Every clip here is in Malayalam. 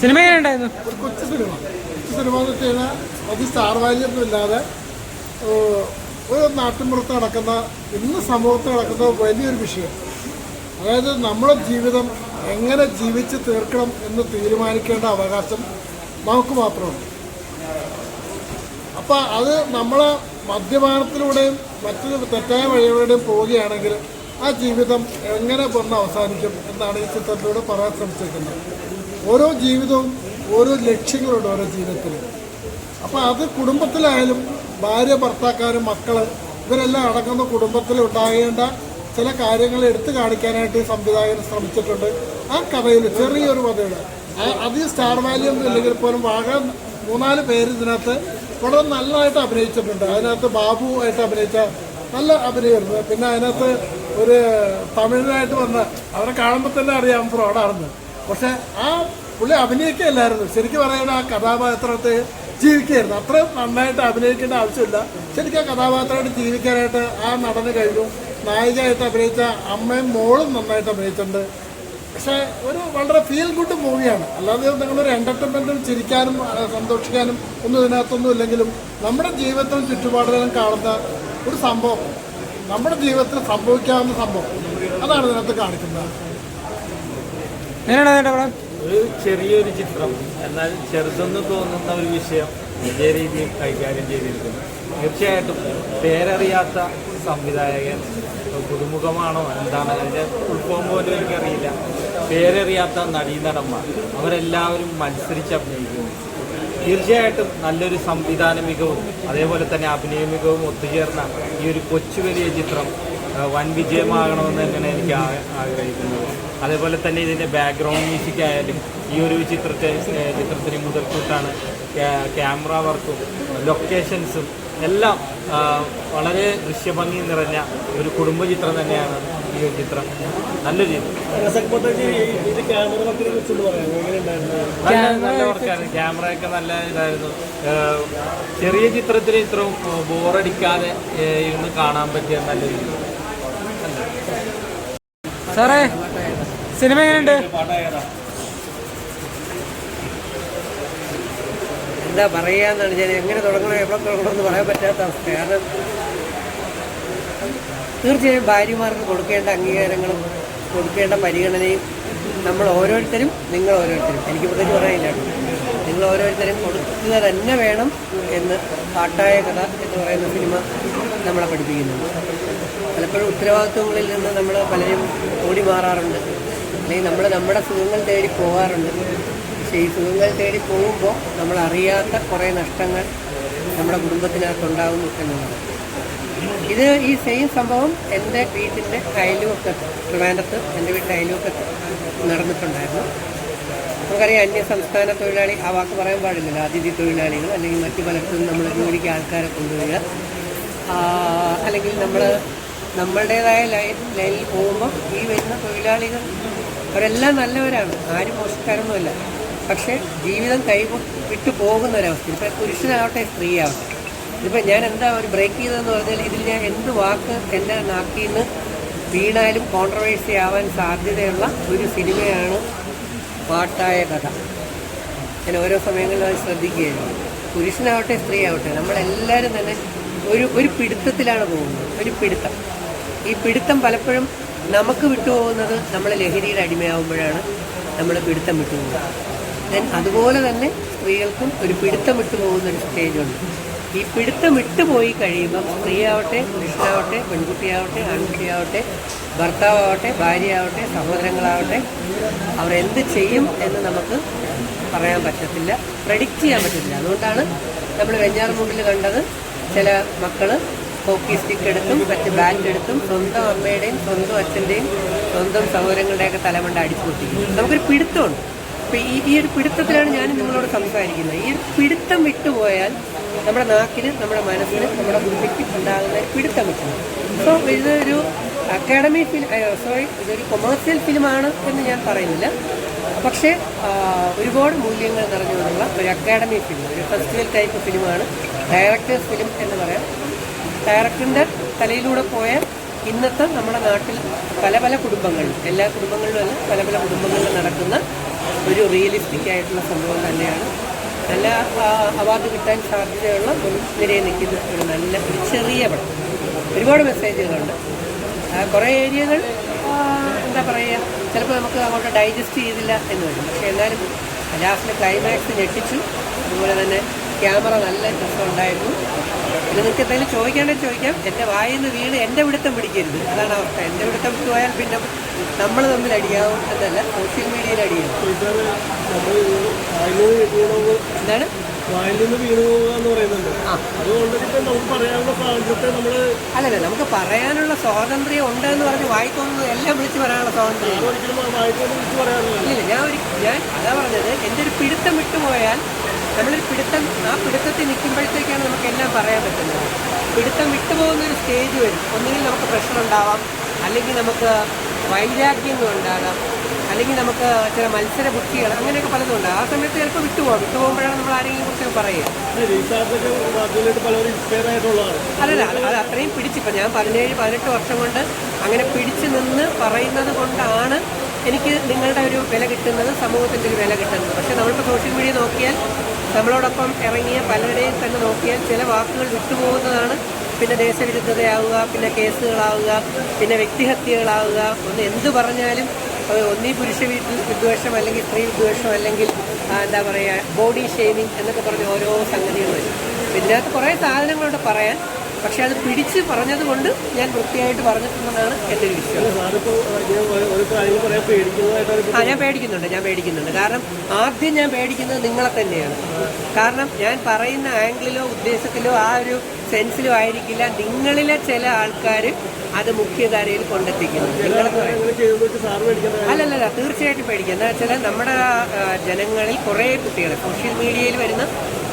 സിനിമ എങ്ങനെ ഉണ്ടായിരുന്നു? ഒരു കൊച്ചു സിനിമ. കൊച്ചു സിനിമ എന്ന് വെച്ച് കഴിഞ്ഞാൽ അത് സ്റ്റാർ വാല്യൊന്നും ഇല്ലാതെ ഒരു നാട്ടിൻപുറത്ത് നടക്കുന്ന ഇന്ന് സമൂഹത്തിൽ നടക്കുന്ന വലിയൊരു വിഷയം. അതായത് നമ്മുടെ ജീവിതം എങ്ങനെ ജീവിച്ച് തീർക്കണം എന്ന് തീരുമാനിക്കേണ്ട അവകാശം നമുക്ക് മാത്രമാണ്. അപ്പം അത് നമ്മളെ മദ്യപാനത്തിലൂടെയും മറ്റു തെറ്റായ വഴികളിലൂടെയും പോവുകയാണെങ്കിൽ ആ ജീവിതം എങ്ങനെ വന്ന് അവസാനിക്കും എന്നാണ് ഈ ചിത്രത്തിലൂടെ പറയാൻ ശ്രമിച്ചിരിക്കുന്നത് ഓരോ ജീവിതവും ഓരോ ലക്ഷ്യങ്ങളുണ്ട് ഓരോ ജീവിതത്തിൽ. അപ്പോൾ അത് കുടുംബത്തിലായാലും ഭാര്യ ഭർത്താക്കാരും മക്കൾ ഇവരെല്ലാം അടങ്ങുന്ന കുടുംബത്തിൽ ഉണ്ടാകേണ്ട ചില കാര്യങ്ങൾ എടുത്തു കാണിക്കാനായിട്ട് സംവിധായകൻ ശ്രമിച്ചിട്ടുണ്ട്. ആ കഥയിൽ ചെറിയൊരു കഥയുടെ അധികം സ്റ്റാർ വാല്യൂ ഒന്നും ഇല്ലെങ്കിൽ പോലും വാഴ മൂന്നാൽ പേര് ഇതിനകത്ത് വളരെ നല്ലതായിട്ട് അഭിനയിച്ചിട്ടുണ്ട്. അതിനകത്ത് ബാബു ആയിട്ട് അഭിനയിച്ച നല്ല അഭിനയമായിരുന്നു. പിന്നെ അതിനകത്ത് ഒരു തമിഴിനായിട്ട് വന്ന അവരെ കാണുമ്പോൾ തന്നെ അറിയാം ഫ്രോഡാണെന്ന് പക്ഷെ ആ പുള്ളി അഭിനയിക്കുകയല്ലായിരുന്നു. ശരിക്കും പറയുന്ന ആ കഥാപാത്രത്തെ ജീവിക്കുകയായിരുന്നു. അത്ര നന്നായിട്ട് അഭിനയിക്കേണ്ട ആവശ്യമില്ല. ശരിക്കും ആ കഥാപാത്രമായിട്ട് ജീവിക്കാനായിട്ട് ആ നടന് കഴിഞ്ഞു നായികയായിട്ട് അഭിനയിച്ച അമ്മയും മോളും നന്നായിട്ട് അഭിനയിച്ചിട്ടുണ്ട്. പക്ഷേ ഒരു വളരെ ഫീൽ ഗുഡ് മൂവിയാണ് അല്ലാതെ നിങ്ങളൊരു എന്റർടൈൻമെന്റും ചിരിക്കാനും സന്തോഷിക്കാനും ഒന്നും ഇതിനകത്തൊന്നും ഇല്ലെങ്കിലും നമ്മുടെ ജീവിതത്തിനും ചുറ്റുപാടുകളും കാണുന്ന ഒരു സംഭവം. നമ്മുടെ ജീവിതത്തിൽ സംഭവിക്കാവുന്ന സംഭവം. അതാണ് ഇതിനകത്ത് കാണിക്കുന്നത്. എങ്ങനെയാണ് പടം ഒരു ചെറിയൊരു ചിത്രം. എന്നാൽ ചെറുതെന്ന് തോന്നുന്ന ഒരു വിഷയം വലിയ രീതിയിൽ കൈകാര്യം ചെയ്തിരിക്കുന്നു. തീർച്ചയായിട്ടും പേരറിയാത്ത സംവിധായകൻ പുതുമുഖമാണോ? എന്താണ് അതിന്റെ ഉത്ഭവം പോലും എനിക്കറിയില്ല. പേരറിയാത്ത നടീനടന്മാർ. അവരെല്ലാവരും മത്സരിച്ച് അഭിനയിക്കുന്നു. തീർച്ചയായിട്ടും നല്ലൊരു സംവിധാന മികവും അതേപോലെ തന്നെ അഭിനയ മികവും ഒത്തുചേർന്ന ഈ ഒരു കൊച്ചു വലിയ ചിത്രം വൻ വിജയമാകണമെന്ന് തന്നെയാണ് എനിക്ക് ആഗ്രഹിക്കുന്നത്. അതേപോലെ തന്നെ ഇതിന്റെ ബാക്ക്ഗ്രൗണ്ട് മ്യൂസിക് ആയാലും ഈ ഒരു ചിത്രത്തെ ചിത്രത്തിന് മുതൽക്കൂട്ടാണ് ക്യാ- ക്യാമറ വർക്കും ലൊക്കേഷൻസും എല്ലാം വളരെ ദൃശ്യഭംഗി നിറഞ്ഞ ഒരു കുടുംബ ചിത്രം തന്നെയാണ് ഈ ഒരു ചിത്രം. നല്ലൊരു ചിത്രം നല്ല നല്ല വർക്കായിരുന്നു ക്യാമറയൊക്കെ നല്ല ഇതായിരുന്നു. ചെറിയ ചിത്രത്തിന് ഇത്രയും ബോറടിക്കാതെ ഇരുന്ന് കാണാൻ പറ്റിയ നല്ലൊരു ചിത്രം. സാറേ സിനിമ എങ്ങനെയുണ്ട്? എന്താ പറയാന്നാണ് ഞാൻ എങ്ങനെ തുടങ്ങണം എവിടെ തുടങ്ങണമെന്ന് പറയാൻ പറ്റാത്ത അവസ്ഥ. കാരണം തീർച്ചയായും ഭാര്യമാർക്ക് കൊടുക്കേണ്ട അംഗീകാരങ്ങളും കൊടുക്കേണ്ട പരിഗണനയും നമ്മൾ ഓരോരുത്തരും നിങ്ങൾ ഓരോരുത്തരും. എനിക്ക് പ്രത്യേകിച്ച് പറയാനില്ല. നിങ്ങൾ ഓരോരുത്തരും കൊടുക്കുക തന്നെ വേണം എന്ന് പാട്ടായ കഥ എന്ന് പറയുന്ന സിനിമ നമ്മളെ പഠിപ്പിക്കുന്നുണ്ട്. പലപ്പോഴും ഉത്തരവാദിത്വങ്ങളിൽ നിന്ന് നമ്മൾ പലരും ഓടി മാറാറുണ്ട്. അല്ലെങ്കിൽ നമ്മൾ നമ്മുടെ സുഖങ്ങൾ തേടി പോകാറുണ്ട്. പക്ഷേ ഈ സുഖങ്ങൾ തേടി പോകുമ്പോൾ നമ്മൾ അറിയാത്ത കുറേ നഷ്ടങ്ങൾ നമ്മുടെ കുടുംബത്തിനകത്തുണ്ടാകുന്നു എന്നുള്ളത്. ഇത് ഈ സെയിം സംഭവം എന്റെ വീട്ടിന്റെ കയലുമൊക്കെ ട്രിവാൻഡത്ത് എന്റെ വീട്ടിന്റെ അയൽവക്കത്ത് നടന്നിട്ടുണ്ടായിരുന്നു. നമുക്കറിയാം അന്യ സംസ്ഥാന തൊഴിലാളി ആ വാക്ക് പറയാൻ പാടില്ലല്ലോ. അതിഥി തൊഴിലാളികൾ അല്ലെങ്കിൽ മറ്റു പലർക്കും നമ്മൾ ജോലിക്ക് ആൾക്കാരെ കൊണ്ടുവരിക. അല്ലെങ്കിൽ നമ്മൾ നമ്മളുടേതായ ലൈൻ ലൈനിൽ പോകുമ്പോൾ ഈ വരുന്ന തൊഴിലാളികൾ അവരെല്ലാം നല്ലവരാണ്. ആരും മോശക്കാരൊന്നുമല്ല. പക്ഷേ ജീവിതം കൈ വിട്ടു പോകുന്ന ഒരവസ്ഥ ഇപ്പം പുരുഷനാവട്ടെ സ്ത്രീയാവട്ടെ. ഇതിപ്പോൾ ഞാൻ എന്താ ഒരു ബ്രേക്ക് ചെയ്തതെന്ന് പറഞ്ഞാൽ ഇതിൽ ഞാൻ എന്ത് വാക്ക് എന്റെ നാക്കിൽ നിന്ന് വീണാലും കോൺട്രവേഴ്സി ആവാൻ സാധ്യതയുള്ള ഒരു സിനിമയാണ് പാട്ടായ കഥ. ഞാൻ ഓരോ സമയങ്ങളിലും അത് ശ്രദ്ധിക്കുകയായിരുന്നു പുരുഷനാവട്ടെ സ്ത്രീ ആവട്ടെ നമ്മളെല്ലാവരും തന്നെ ഒരു ഒരു പിടുത്തത്തിലാണ് പോകുന്നത്. ഒരു പിടുത്തം. ഈ പിടുത്തം പലപ്പോഴും നമുക്ക് വിട്ടുപോകുന്നത് നമ്മൾ ലഹരിയുടെ അടിമയാവുമ്പോഴാണ് നമ്മൾ പിടുത്തം വിട്ടുപോകുന്നത്. ദെൻ അതുപോലെ തന്നെ സ്ത്രീകൾക്കും ഒരു പിടുത്തം വിട്ടുപോകുന്ന ഒരു സ്റ്റേജുണ്ട് ഈ പിടുത്തം വിട്ടുപോയി കഴിയുമ്പം സ്ത്രീയാവട്ടെ പുരുഷനാവട്ടെ പെൺകുട്ടിയാവട്ടെ ആൺകുട്ടിയാവട്ടെ ഭർത്താവട്ടെ ഭാര്യയാവട്ടെ സഹോദരങ്ങളാവട്ടെ അവരെന്ത് ചെയ്യും എന്ന് നമുക്ക് പറയാൻ പറ്റത്തില്ല പ്രഡിക്റ്റ് ചെയ്യാൻ പറ്റത്തില്ല. അതുകൊണ്ടാണ് നമ്മൾ വെഞ്ഞാറമൂട്ടിൽ കണ്ടത് ചില മക്കൾ ഹോക്കി സ്റ്റിക്ക് എടുത്തും മറ്റ് ബാറ്റ് എടുത്തും സ്വന്തം അമ്മയുടെയും സ്വന്തം അച്ഛന്റെയും സ്വന്തം സഹോദരങ്ങളുടെയൊക്കെ തലമണ്ട അടിച്ചു പൊട്ടിക്കും നമുക്കൊരു പിടുത്തമുണ്ട്. അപ്പോൾ ഈ ഈ ഒരു പിടുത്തത്തിലാണ് ഞാൻ നിങ്ങളോട് സംസാരിക്കുന്നത്. ഈ പിടുത്തം വിട്ടുപോയാൽ നമ്മുടെ നാക്കിന് നമ്മുടെ മനസ്സിന് നമ്മുടെ ബുദ്ധിക്ക് ഉണ്ടാകുന്ന പിടുത്തം വിട്ടു സോ ഇതൊരു അക്കാഡമി ഫിലിം സോറി ഇതൊരു കൊമേഴ്സ്യൽ ഫിലിമാണ് എന്ന് ഞാൻ പറയുന്നില്ല. പക്ഷേ ഒരുപാട് മൂല്യങ്ങൾ നിറഞ്ഞുകൊണ്ടുള്ള ഒരു അക്കാഡമി ഫിലിം ഒരു ഫെസ്റ്റിവൽ ടൈപ്പ് ഫിലിമാണ് ഡയറക്ടേഴ്സ് ഫിലിം എന്ന് പറയാം. ഡയറക്ടറിന്റെ തലയിലൂടെ പോയ ഇന്നത്തെ നമ്മുടെ നാട്ടിൽ പല പല കുടുംബങ്ങളിൽ എല്ലാ കുടുംബങ്ങളിലും അല്ല പല പല കുടുംബങ്ങളിൽ നടക്കുന്ന ഒരു റിയലിസ്റ്റിക് ആയിട്ടുള്ള സംഭവം തന്നെയാണ്. നല്ല അവാർഡ് കിട്ടാൻ സാധ്യതയുള്ള മുൻനിരയിൽ നിൽക്കുന്ന ഒരു നല്ല ഒരു ചെറിയ പടം. ഒരുപാട് മെസ്സേജുകളുണ്ട് കുറേ ഏരിയകൾ എന്താ പറയുക ചിലപ്പോൾ നമുക്ക് അങ്ങോട്ട് ഡൈജസ്റ്റ് ചെയ്തില്ല എന്ന് വരും. പക്ഷേ എന്നാലും ലാസ്റ്റിൽ ക്ലൈമാക്സ് ഞെട്ടിച്ചു. അതുപോലെ തന്നെ ക്യാമറ നല്ല രസമുണ്ടായിരുന്നു പിന്നെ നിങ്ങൾക്ക് എന്തെങ്കിലും ചോദിക്കാണെങ്കിൽ ചോദിക്കാം. എന്റെ വായിൽ നിന്ന് വീണ് എന്റെ പിടുത്തം പിടിക്കരുത്. അതാണ് അവസ്ഥ. എന്റെ പിടുത്തം പോയാൽ പിന്നെ നമ്മൾ തമ്മിൽ അടിയാവും എന്നല്ല സോഷ്യൽ മീഡിയയിൽ അടിയാവും എന്താണ് അല്ലല്ല നമുക്ക് പറയാനുള്ള സ്വാതന്ത്ര്യം ഉണ്ട് എന്ന് പറഞ്ഞ് വായി തോന്നുന്നത് എല്ലാം വിളിച്ചു പറയാനുള്ള സ്വാതന്ത്ര്യം ഇല്ല. ഞാൻ ഒരു ഞാൻ അതാ പറഞ്ഞത് എന്റെ ഒരു പിടുത്തം വിട്ടുപോയാൽ നമ്മളൊരു പിടുത്തം ആ പിടുത്തത്തിൽ നിൽക്കുമ്പോഴത്തേക്കാണ് നമുക്ക് എല്ലാം പറയാൻ പറ്റുന്നത്. പിടുത്തം വിട്ടുപോകുന്ന ഒരു സ്റ്റേജ് വരും. ഒന്നുകിൽ നമുക്ക് പ്രശ്നം ഉണ്ടാവാം അല്ലെങ്കിൽ നമുക്ക് വൈരാഗ്യങ്ങൾ ഉണ്ടാകാം അല്ലെങ്കിൽ നമുക്ക് ചില മത്സര ബുദ്ധികൾ അങ്ങനെയൊക്കെ പലതും ഉണ്ട്. ആ സമയത്ത് ചിലപ്പോൾ വിട്ടുപോകാം. വിട്ടുപോകുമ്പോഴാണ് നമ്മൾ ആരെങ്കിലും കുറിച്ച് പറയുക. അല്ലല്ല അത് അത്രയും പിടിച്ചിപ്പോൾ ഞാൻ പതിനേഴ് പതിനെട്ട് വർഷം കൊണ്ട് അങ്ങനെ പിടിച്ചു നിന്ന് പറയുന്നത് കൊണ്ടാണ് എനിക്ക് നിങ്ങളുടെ ഒരു വില കിട്ടുന്നത് സമൂഹത്തിന്റെ ഒരു വില കിട്ടുന്നത്. പക്ഷേ നമ്മളിപ്പോൾ സോഷ്യൽ മീഡിയ നോക്കിയാൽ നമ്മളോടൊപ്പം ഇറങ്ങിയ പലരുടെയും തന്നെ നോക്കിയാൽ ചില വാക്കുകൾ വിട്ടുപോകുന്നതാണ് പിന്നെ ദേശവിരുദ്ധതയാവുക പിന്നെ കേസുകളാവുക പിന്നെ വ്യക്തിഹത്യകളാവുക ഒന്ന് എന്ത് പറഞ്ഞാലും ഒന്നീ പുരുഷ വിദ്വേഷം അല്ലെങ്കിൽ സ്ത്രീ വിദ്വേഷം അല്ലെങ്കിൽ എന്താ പറയുക ബോഡി ഷെയ്മിങ് എന്നൊക്കെ പറഞ്ഞ ഓരോ സംഗതികൾ വരും. ഇതിനകത്ത് കുറേ സാധനങ്ങളുണ്ട് പറയാൻ പക്ഷെ അത് പിടിച്ച് പറഞ്ഞതുകൊണ്ട് ഞാൻ വൃത്തിയായിട്ട് പറഞ്ഞിട്ടുണ്ടെന്നാണ് എന്റെ ഒരു വിശ്വാസം. ആ ഞാൻ പേടിക്കുന്നുണ്ട് ഞാൻ പേടിക്കുന്നുണ്ട്. കാരണം ആദ്യം ഞാൻ പേടിക്കുന്നത് നിങ്ങളെ തന്നെയാണ്. കാരണം ഞാൻ പറയുന്ന ആംഗിളിലോ ഉദ്ദേശത്തിലോ ആ ഒരു സെൻസിലോ ആയിരിക്കില്ല. നിങ്ങളിലെ ചില ആൾക്കാർ അത് മുഖ്യധാരയിൽ കൊണ്ടെത്തിക്കുന്നത് അല്ലല്ല തീർച്ചയായിട്ടും പേടിക്കുക എന്താ വെച്ചാൽ നമ്മുടെ ജനങ്ങളിൽ കുറേ കുട്ടികൾ സോഷ്യൽ മീഡിയയിൽ വരുന്ന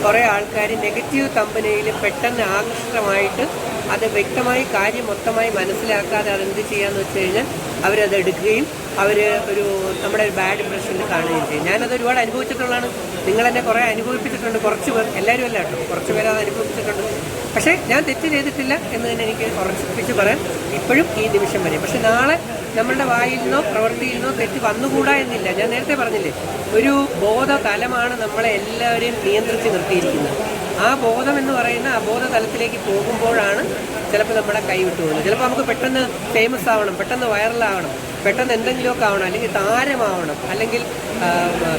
കുറേ ആൾക്കാർ നെഗറ്റീവ് കമ്പനിയിൽ പെട്ടെന്ന് ആകർഷകമായിട്ട് അത് വ്യക്തമായി കാര്യം മൊത്തമായി മനസ്സിലാക്കാതെ അതെന്ത് ചെയ്യാന്ന് വെച്ച് കഴിഞ്ഞാൽ അവരത് എടുക്കുകയും അവർ ഒരു നമ്മുടെ ഒരു ബാഡ് ഇംപ്രഷൻ കാണുകയും ചെയ്യും. ഞാനത് ഒരുപാട് അനുഭവിച്ചിട്ടുള്ളതാണ്. നിങ്ങളെന്നെ കുറേ അനുഭവിപ്പിച്ചിട്ടുണ്ട് കുറച്ച് പേർ. എല്ലാവരും അല്ല കേട്ടോ. കുറച്ച് പേർ അത് അനുഭവിച്ചിട്ടുണ്ട്. പക്ഷേ ഞാൻ തെറ്റ് ചെയ്തിട്ടില്ല എന്ന് തന്നെ എനിക്ക് ഉറപ്പിച്ച് പറയാൻ ഇപ്പോഴും ഈ നിമിഷം വരെ. പക്ഷെ നാളെ നമ്മളുടെ വായിൽ നിന്നോ പ്രവൃത്തിയിൽ നിന്നോ തെറ്റ് വന്നുകൂടാ എന്നില്ല. ഞാൻ നേരത്തെ പറഞ്ഞില്ലേ ഒരു ബോധതലമാണ് നമ്മളെ എല്ലാവരെയും നിയന്ത്രിച്ച് നിർത്തിയിരിക്കുന്നത്. ആ ബോധം എന്ന് പറയുന്ന അബോധ തലത്തിലേക്ക് പോകുമ്പോഴാണ് ചിലപ്പോൾ നമ്മളെ കൈ വിട്ടു പോകുന്നത്. ചിലപ്പോൾ നമുക്ക് പെട്ടെന്ന് ഫേമസ് ആവണം പെട്ടെന്ന് വൈറലാവണം പെട്ടെന്ന് എന്തെങ്കിലുമൊക്കെ ആവണം അല്ലെങ്കിൽ താരമാവണം അല്ലെങ്കിൽ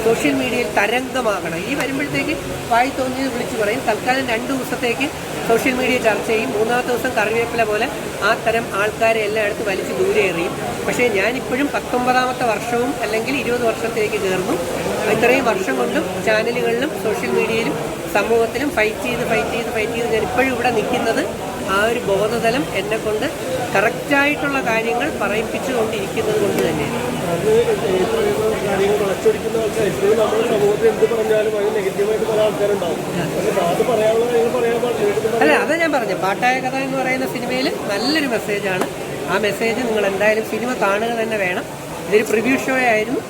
സോഷ്യൽ മീഡിയയിൽ തരംഗമാകണം. ഈ വരുമ്പോഴത്തേക്ക് വായി തോന്നിയത് വിളിച്ചു പറയും തൽക്കാലം രണ്ട് ദിവസത്തേക്ക് സോഷ്യൽ മീഡിയ ചർച്ച ചെയ്യും. മൂന്നാമത്തെ ദിവസം കറിവേപ്പില പോലെ ആ തരം ആൾക്കാരെ എല്ലാം എടുത്ത് വലിച്ച് ദൂരെ എറിയും. പക്ഷേ ഞാനിപ്പോഴും പത്തൊമ്പതാമത്തെ വർഷവും അല്ലെങ്കിൽ ഇരുപത് വർഷത്തിലേക്ക് കയറുന്നു. ഇത്രയും വർഷം കൊണ്ടും ചാനലുകളിലും സോഷ്യൽ മീഡിയയിലും സമൂഹത്തിലും ഫൈറ്റ് ചെയ്ത് ഫൈറ്റ് ചെയ്ത് ഫൈറ്റ് ചെയ്ത് ഞാൻ ഇപ്പോഴും ഇവിടെ നിൽക്കുന്നത് ആ ഒരു ബോധതലം എന്നെ കൊണ്ട് കറക്റ്റായിട്ടുള്ള കാര്യങ്ങൾ പറയിപ്പിച്ചുകൊണ്ടിരിക്കുന്നത് കൊണ്ട് പാടില്ല അല്ല അതാ ഞാൻ പറഞ്ഞു പാട്ടായ കഥ എന്ന് പറയുന്ന സിനിമയിൽ നല്ലൊരു മെസ്സേജാണ് ആ മെസ്സേജ് നിങ്ങൾ എന്തായാലും സിനിമ കാണുക തന്നെ വേണം. ഇതൊരു പ്രിവ്യൂ ഷോ ആയിരുന്നു.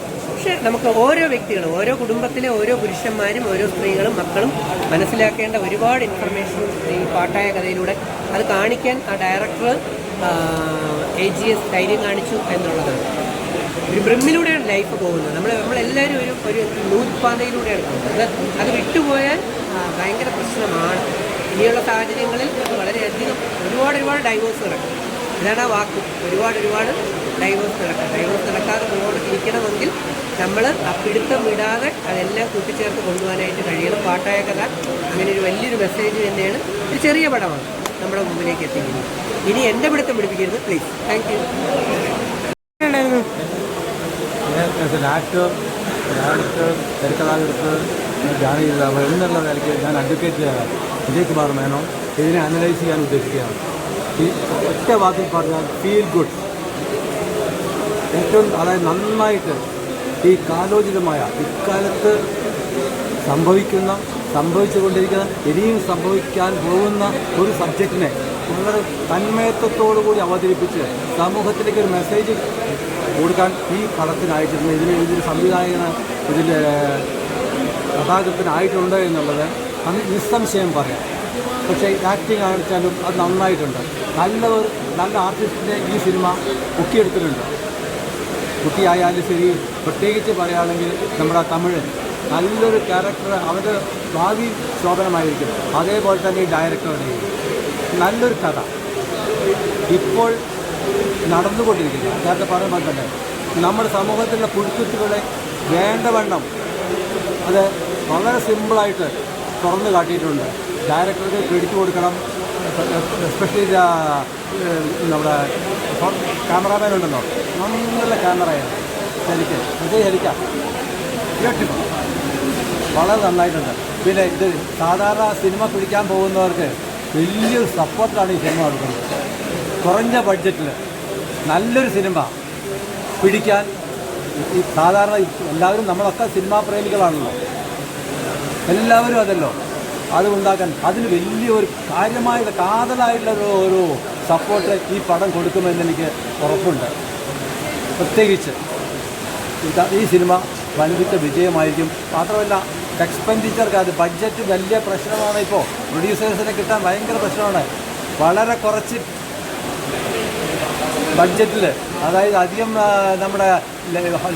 പക്ഷെ നമുക്ക് ഓരോ വ്യക്തികളും ഓരോ കുടുംബത്തിലെ ഓരോ പുരുഷന്മാരും ഓരോ സ്ത്രീകളും മക്കളും മനസ്സിലാക്കേണ്ട ഒരുപാട് ഇൻഫർമേഷൻ ഈ പാട്ടായ കഥയിലൂടെ അത് കാണിക്കാൻ ആ ഡയറക്ടർ എ ജി എസ് ധൈര്യം കാണിച്ചു എന്നുള്ളതാണ് ഒരു ബ്രിമ്മിലൂടെയാണ് ലൈഫ് പോകുന്നത്. നമ്മൾ നമ്മളെല്ലാവരും ഒരു ഒരു നൂൽപ്പാതയിലൂടെയാണ് പോകുന്നത്. അത് അത് വിട്ടുപോയാൽ ഭയങ്കര പ്രശ്നമാണ്. ഇനിയുള്ള സാഹചര്യങ്ങളിൽ വളരെയധികം ഒരുപാട് ഒരുപാട് ഡൈവേഴ്സ് നടക്കും. ഇതാണ് ആ വാക്ക്. ഒരുപാട് ഒരുപാട് ഡൈവേഴ്സ് നടക്കും. ഡൈവേഴ്സ് നടക്കാതെ മുന്നോട്ട് ഇരിക്കണമെങ്കിൽ നമ്മൾ ആ പിടുത്തം വിടാതെ അതെല്ലാം കൂട്ടിച്ചേർത്ത് കൊണ്ടുപോകാനായിട്ട് കഴിയണം. പാട്ടായ കഥ അങ്ങനെ ഒരു വലിയൊരു മെസ്സേജ് തന്നെയാണ് ഒരു ചെറിയ പടമാണ് നമ്മുടെ മുമ്പിലേക്ക് എത്തിക്കുന്നത്. ഇനി എന്റെ പിടുത്തം പിടിപ്പിക്കരുത് പ്ലീസ് താങ്ക് യു എങ്ങനെയുണ്ടായിരുന്നു? ആസ് എൻ ആക്ടർ ഡയറക്ടർ തിരക്കഥാകൃത്ത് എന്നുള്ള നിലയ്ക്ക് ഞാൻ അഡ്വക്കേറ്റ് വിജയകുമാർ മേനോൻ ഇതിനെ അനലൈസ് ചെയ്യാൻ ഉദ്ദേശിക്കുകയാണ്. ഈ ഒറ്റ വാക്കിൽ പറഞ്ഞാൽ ഫീൽ ഗുഡ് ഏറ്റവും അതായത് നന്നായിട്ട് ഈ കാലോചിതമായ ഇക്കാലത്ത് സംഭവിക്കുന്ന സംഭവിച്ചുകൊണ്ടിരിക്കുന്ന ഇനിയും സംഭവിക്കാൻ പോകുന്ന ഒരു സബ്ജക്റ്റിനെ വളരെ തന്മയത്വത്തോടു കൂടി അവതരിപ്പിച്ച് സമൂഹത്തിലേക്ക് ഒരു മെസ്സേജ് കൊടുക്കാൻ ഈ പടത്തിനായിട്ടുണ്ട്. ഇതിന് ഇതിന് സംവിധായകന് ഇതിന്റെ കഥാകൃത്തിനായിട്ടുണ്ട് എന്നുള്ളത് അത് നിസ്സംശയം പറയാം. പക്ഷേ ആക്ടിങ് കാണിച്ചാലും അത് നന്നായിട്ടുണ്ട്. നല്ലൊരു നല്ല ആർട്ടിസ്റ്റിനെ ഈ സിനിമ ഒക്കിയെടുത്തിട്ടുണ്ട് കുട്ടിയായാലും ശരി പ്രത്യേകിച്ച് പറയുകയാണെങ്കിൽ നമ്മുടെ തമിഴ് നല്ലൊരു ക്യാരക്ടർ അവരുടെ ഭാവി ശോഭനമായിരിക്കും. അതേപോലെ തന്നെ ഈ ഡയറക്ടറുടെയും നല്ലൊരു കഥ. ഇപ്പോൾ നടന്നുകൊണ്ടിരിക്കുന്നു. നേരത്തെ പറയുമ്പോൾ തന്നെ നമ്മുടെ സമൂഹത്തിലെ പുഴുക്കുത്തുകളെ വേണ്ടവണ്ണം അത് വളരെ സിമ്പിളായിട്ട് തുറന്നു കാട്ടിയിട്ടുണ്ട്. ഡയറക്ടർക്ക് ക്രെഡിറ്റ് കൊടുക്കണം. എസ്പെഷ്യലി നമ്മുടെ ക്യാമറാമാൻ ഉണ്ടല്ലോ. നല്ല ക്യാമറയാണ് ഹെലിക്ക് അതേ ഹെലിക്ക ബ്യൂട്ടിഫുൾ വളരെ നന്നായിട്ടുണ്ട്. പിന്നെ ഇത് സാധാരണ സിനിമ കുടിക്കാൻ പോകുന്നവർക്ക് വലിയൊരു സപ്പോർട്ടാണ് ഈ സിനിമ കൊടുക്കുന്നത്. കുറഞ്ഞ ബഡ്ജറ്റിൽ നല്ലൊരു സിനിമ പിടിക്കാൻ ഈ സാധാരണ എല്ലാവരും നമ്മളൊക്കെ സിനിമാ പ്രേമികളാണല്ലോ. എല്ലാവരും അതല്ലോ. അത് ഉണ്ടാക്കാൻ അതിന് വലിയൊരു കാര്യമായിട്ട് കാതലായിട്ടുള്ള ഒരു സപ്പോർട്ട് ഈ പടം കൊടുക്കുമെന്ന് എനിക്ക് ഉറപ്പുണ്ട്. പ്രത്യേകിച്ച് ഈ സിനിമ വൻപിച്ച വിജയമായിരിക്കും. മാത്രമല്ല എക്സ്പെൻഡിച്ചർക്ക് അത് ബഡ്ജറ്റ് വലിയ പ്രശ്നമാണ് ഇപ്പോൾ പ്രൊഡ്യൂസേഴ്സിനെ കിട്ടാൻ ഭയങ്കര പ്രശ്നമാണ്. വളരെ കുറച്ച് ബഡ്ജറ്റിൽ അതായത് അധികം നമ്മുടെ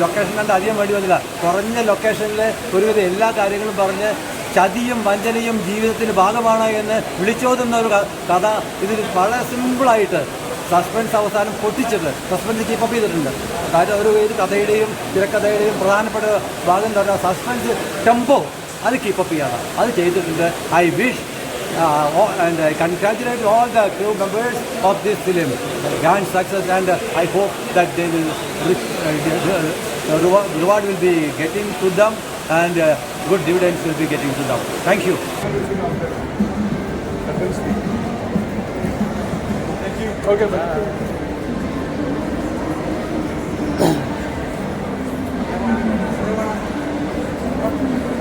ലൊക്കേഷൻ കണ്ട് അധികം വേണ്ടി വന്നില്ല. കുറഞ്ഞ ലൊക്കേഷനിൽ ഒരുവിധം എല്ലാ കാര്യങ്ങളും പറഞ്ഞ് ചതിയും വഞ്ചനയും ജീവിതത്തിന്റെ ഭാഗമാണ് എന്ന് വിളിച്ചോതുന്ന ഒരു കഥ ഇതിൽ വളരെ സിമ്പിളായിട്ട് സസ്പെൻസ് അവസാനം പൊട്ടിച്ചത് സസ്പെൻസ് കീപ്പപ്പ് ചെയ്തിട്ടുണ്ട് കാര്യം ഒരു ഏത് കഥയുടെയും തിരക്കഥയുടെയും പ്രധാനപ്പെട്ട ഭാഗം എന്ന് പറഞ്ഞാൽ സസ്പെൻസ് ടെമ്പോ അത് കീപ്പപ്പ് ചെയ്യണം അത് ചെയ്തിട്ടുണ്ട് I wish and I and I congratulate all the crew members of this film. And uh, I hope that they will re- uh, the the good dividends will be getting to them. Thank you. Thank you. Okay, bye.